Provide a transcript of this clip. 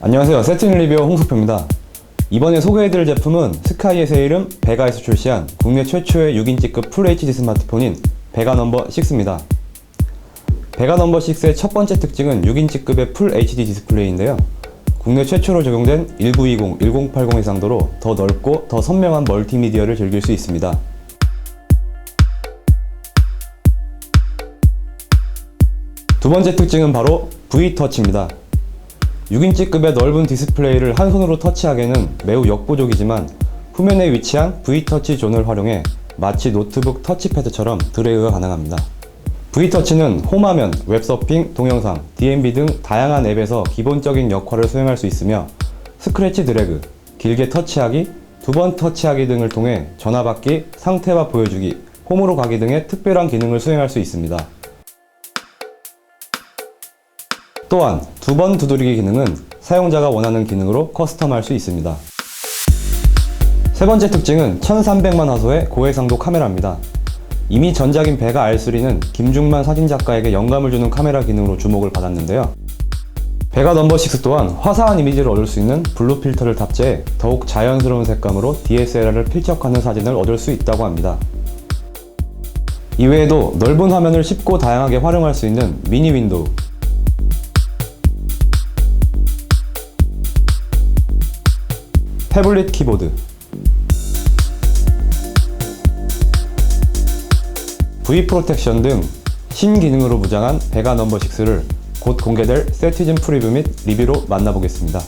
안녕하세요. 세팅 리뷰어 홍석표입니다. 이번에 소개해드릴 제품은 스카이에서 이름 베가에서 출시한 국내 최초의 6인치급 풀 HD 스마트폰인 베가 넘버 6입니다. 베가 넘버 6의 첫 번째 특징은 6인치급의 풀 HD 디스플레이인데요. 국내 최초로 적용된 1920, 1080 해상도로 더 넓고 더 선명한 멀티미디어를 즐길 수 있습니다. 두 번째 특징은 바로 V-터치입니다. 6인치급의 넓은 디스플레이를 한 손으로 터치하기에는 매우 역부족이지만 후면에 위치한 V-터치 존을 활용해 마치 노트북 터치패드처럼 드래그가 가능합니다. V-터치는 홈화면, 웹서핑, 동영상, DMB 등 다양한 앱에서 기본적인 역할을 수행할 수 있으며 스크래치 드래그, 길게 터치하기, 두 번 터치하기 등을 통해 전화 받기, 상태와 보여주기, 홈으로 가기 등의 특별한 기능을 수행할 수 있습니다. 또한 두 번 두드리기 기능은 사용자가 원하는 기능으로 커스텀할 수 있습니다. 세 번째 특징은 1300만 화소의 고해상도 카메라입니다. 이미 전작인 베가 R3는 김중만 사진작가에게 영감을 주는 카메라 기능으로 주목을 받았는데요. 베가 넘버 6 또한 화사한 이미지를 얻을 수 있는 블루 필터를 탑재해 더욱 자연스러운 색감으로 DSLR을 필적하는 사진을 얻을 수 있다고 합니다. 이외에도 넓은 화면을 쉽고 다양하게 활용할 수 있는 미니 윈도우, 태블릿 키보드 V 프로텍션 등 신기능으로 무장한 베가 넘버 6를 곧 공개될 세티즌 프리뷰 및 리뷰로 만나보겠습니다.